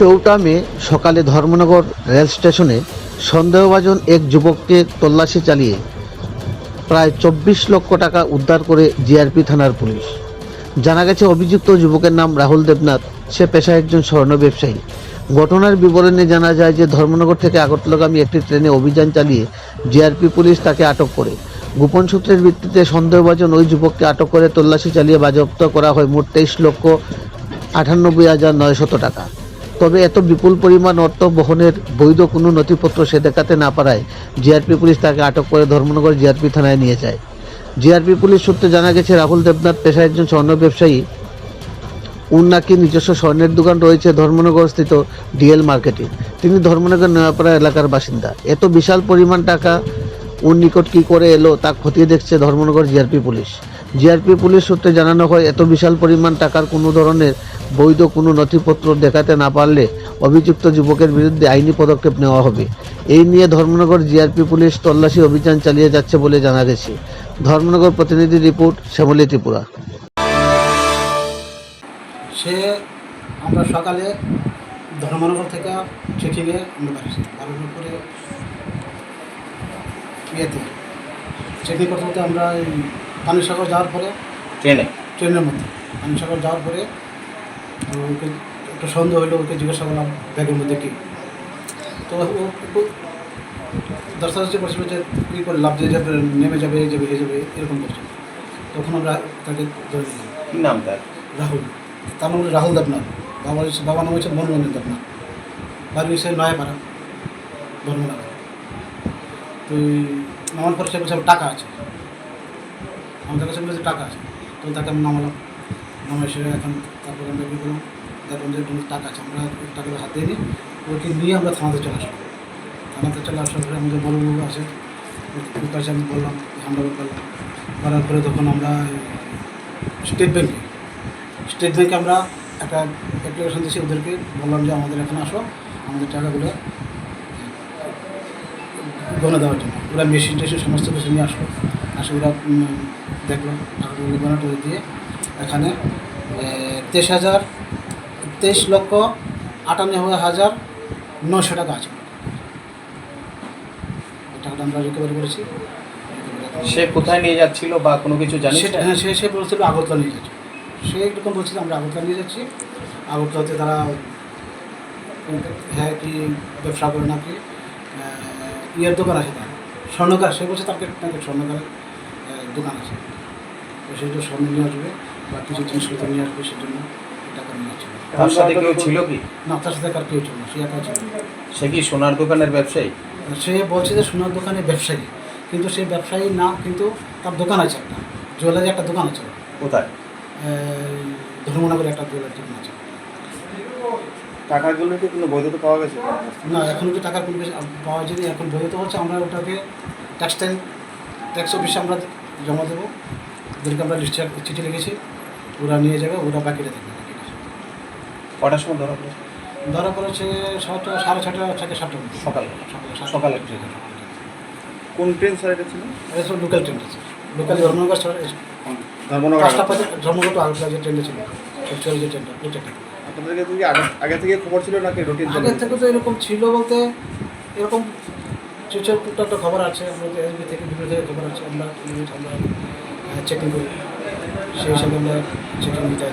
চৌঠা মে সকালে ধর্মনগর রেল স্টেশনে সন্দেহভাজন এক যুবককে তল্লাশি চালিয়ে প্রায় চব্বিশ লক্ষ টাকা উদ্ধার করে জিআরপি থানার পুলিশ। জানা গেছে, অভিযুক্ত যুবকের নাম রাহুল দেবনাথ। সে পেশায় একজন স্বর্ণ ব্যবসায়ী। ঘটনার বিবরণে জানা যায় যে, ধর্মনগর থেকে আগরতলাগামী একটি ট্রেনে অভিযান চালিয়ে জিআরপি পুলিশ তাকে আটক করে। গোপন সূত্রের ভিত্তিতে সন্দেহভাজন ওই যুবককে আটক করে তল্লাশি চালিয়ে বাজেয়াপ্ত করা হয় মোট তেইশ লক্ষ আটানব্বই হাজার নয়শত টাকা। তবে এত বিপুল পরিমাণ অর্থ বহনের বৈধ কোনো নথিপত্র সে দেখাতে না পারায় জিআরপি পুলিশ তাকে আটক করে ধর্মনগর জিআরপি থানায় নিয়ে যায়। জিআরপি পুলিশ সূত্রে জানা গেছে, রাহুল দেবনাথ পেশায় একজন স্বর্ণ ব্যবসায়ী। উন নাকি নিজস্ব স্বর্ণের দোকান রয়েছে ধর্মনগর স্থিত ডিএল মার্কেটে। তিনি ধর্মনগর নয়াপাড়া এলাকার বাসিন্দা। এত বিশাল পরিমাণ টাকা উন নিকট কি করে এলো তা খতিয়ে দেখছে Dharmanagar GRP police. GRP police সূত্রে জানানো হয়, এত বিশাল পরিমাণ টাকার কোনো ধরনের বৈধ কোনো নথিপত্র দেখাতে না পারলে অভিযুক্ত যুবকের বিরুদ্ধে আইনি পদক্ষেপ নেওয়া হবে। এই নিয়ে ধর্মনগর জিআরপি পুলিশ তল্লাশি অভিযান চালিয়ে যাচ্ছে বলে জানা গেছে। ধর্মনগর প্রতিনিধি রিপোর্ট, শ্যামলী ত্রিপুরা। সে আমরা সকালে ধর্মনগর থেকে চেকিংয়ে আমরা পরে ইয়েতে চেকিং করতে আমরা পানিসাগর যাওয়ার পরে ট্রেনে? ট্রেনের মধ্যে। পানিসাগর যাওয়ার পরে ওকে একটু সন্দেহ হলো ওকে জিজ্ঞাসা করলাম ব্যাগের মধ্যে কি? তো ও একটু দর্শাদর্শি করছিল যে কী করে লাভ দিয়ে যাবে নেমে যাবে এই যাবে এই যাবে এরকম করছিল তখন আমরা তাকে ধরে কি নাম তার? রাহুল। তার নাম রাহুল দেবনাথ। বাবা বাবা নাম হচ্ছে মনমোহন দেবনাথ। বাড়ি হচ্ছে নয়াপাড়া ধর্মনগর তো এই নামার পর সে বলছে টাকা আছে। আমাদের কাছে বলেছে টাকা আছে। তো তাকে আমি নামালাম। নামাই সে এখন তারপরে আমরা কী করলাম? দেখলাম যে টাকা আছে। আমরা টাকাটা হাত নিই। ওকে নিয়ে আমরা থানাতে চলে আসলাম। থানাতে চলে আসার পরে আমাদের বড় বাবু আছে। ওর কাছে আমি বললাম আমরা করলাম করার পরে তখন আমরা স্টেট ব্যাঙ্কে স্টেট ব্যাঙ্কে আমরা একটা অ্যাপ্লিকেশন দিয়েছি। ওদেরকে বললাম যে আমাদের এখানে আসো। আমাদের টাকাগুলো গণে দেওয়ার জন্য। ওরা মেশিন টেশিন সমস্ত কিছু নিয়ে আসলো। আসে ওরা উম, দেখল টাকাগুলো গণা দিয়ে এখানে তেইশ হাজার তেইশ লক্ষ আটানব্বই হাজার নশো টাকা আছে। টাকাটা আমরা রিকভারি করেছি। সে কোথায় নিয়ে যাচ্ছিল বা কোনো কিছু সেটা হ্যাঁ সে সে বলছিল আগরতলা নিয়ে যাচ্ছে। সে এরকম বলছিল আমরা আগরতলা নিয়ে যাচ্ছি। আগরতলাতে তারা হ্যাঁ কি ব্যবসা করে নাকি? ইয়ের দোকান আছে তার। স্বর্ণকার সে বলছে তাকে নাকি আহ, দোকান আছে। তো সেই জন্য স্বর্ণ নিয়ে আসবে বা কিছু জিনিসপত্র নিয়ে আসবে সেজন্য টাকা নিয়ে আসছে। তার সাথে কেউ ছিল কি? না তার সাথে কার কেউ ছিল না সে একা ছিল। সে কি সোনার দোকানের ব্যবসায়ী? সে বলছে যে সোনার দোকানে ব্যবসায়ী কিন্তু সেই ব্যবসায়ী না কিন্তু তার দোকান আছে একটা জুয়েলারি একটা দোকান আছে। কোথায়? ধর্মনগরে একটা জুয়েলারি দোকান আছে। টাকাগুলো কি কোনো বৈধতা পাওয়া গেছে? না এখন যে টাকার কোনো পাওয়া যায়নি এখন বৈধতা হচ্ছে আমরা ওটাকে ট্যাক্সটাইল ট্যাক্স অফিসে আমরা জমা দেবো। ওদেরকে আমরা লিস্টে চিঠি লিখেছি। ওরা নিয়ে যাবে ওরা বাকিটা দেখবে কটার সময় ধরা পড়েছে ধরা পড়েছে ছটা সাড়ে ছটা থেকে সাতটা সকাল। সকাল সকালে কোন ট্রেন স্যার এটা ছিল? এটা সব লোকাল ট্রেন আছে লোকাল ধর্মনগর ছাড়া ধর্মনগর তো আগের যে ট্রেনটা ছিল। সবচেয়ে যে ট্রেনটা ওই ট্রেনটা আপনাদের আগে আগে থেকে খবর ছিল নাকি রুটিন আগে থেকে তো এরকম ছিল বলতে এরকম কিছু টুকটাক একটা খবর আছে আমাদের এসবি থেকে বিভিন্ন থেকে খবর আছে, আমরা নিউজ আমরা চেকিং করি। সেই হিসাবে আমরা চেকিং দিতে